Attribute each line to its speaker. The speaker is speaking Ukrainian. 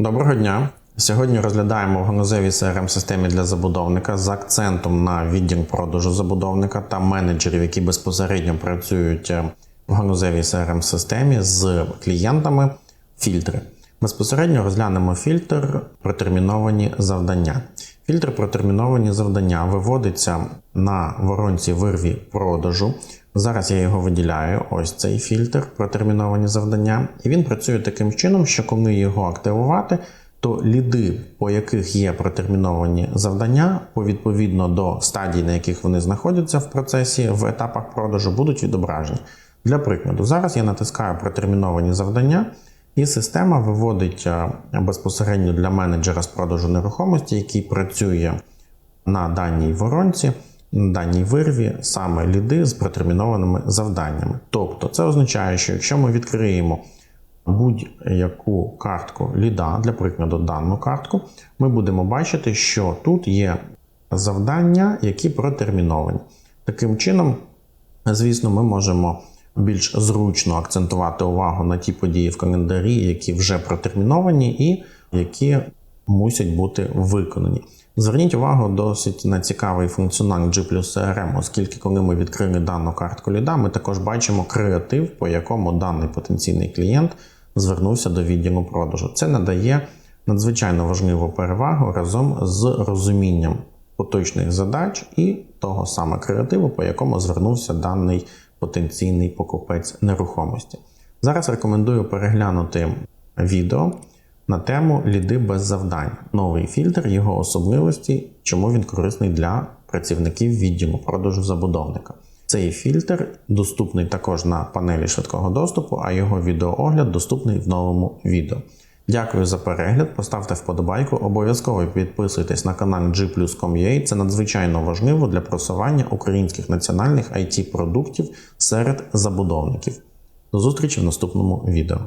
Speaker 1: Доброго дня. Сьогодні розглядаємо в ганузевій crm системі для забудовника з акцентом на відділ продажу забудовника та менеджерів, які безпосередньо працюють е, в ганузевій crm системі з клієнтами. Фільтри. Безпосередньо розглянемо фільтр протерміновані завдання. Фільтр протерміновані завдання виводиться на воронці вирві продажу. Зараз я його виділяю. Ось цей фільтр протерміновані завдання. І він працює таким чином, що коли його активувати, то ліди, по яких є протерміновані завдання, по відповідно до стадій, на яких вони знаходяться в процесі в етапах продажу, будуть відображені. Для прикладу, зараз я натискаю протерміновані завдання. І система виводить е, безпосередньо для менеджера з продажу нерухомості, який працює на даній воронці, на даній вирві, саме ліди з протермінованими завданнями. Тобто, це означає, що якщо ми відкриємо будь-яку картку ліда, для прикладу, дану картку, ми будемо бачити, що тут є завдання, які протерміновані. Таким чином, звісно, ми можемо більш зручно акцентувати увагу на ті події в календарі, які вже протерміновані і які мусять бути виконані. Зверніть увагу досить на цікавий функціонал G CRM, оскільки, коли ми відкрили дану картку ліда, ми також бачимо креатив, по якому даний потенційний клієнт звернувся до відділу продажу. Це надає надзвичайно важливу перевагу разом з розумінням поточних задач і того саме креативу, по якому звернувся даний потенційний покупець нерухомості. Зараз рекомендую переглянути відео на тему ліди без завдань, новий фільтр, його особливості, чому він корисний для працівників відділу продажу забудовника. Цей фільтр доступний також на панелі швидкого доступу, а його відеоогляд доступний в новому відео. Дякую за перегляд. Поставте вподобайку. Обов'язково підписуйтесь на канал G+.com.ua. Це надзвичайно важливо для просування українських національних IT продуктів серед забудовників. До зустрічі в наступному відео.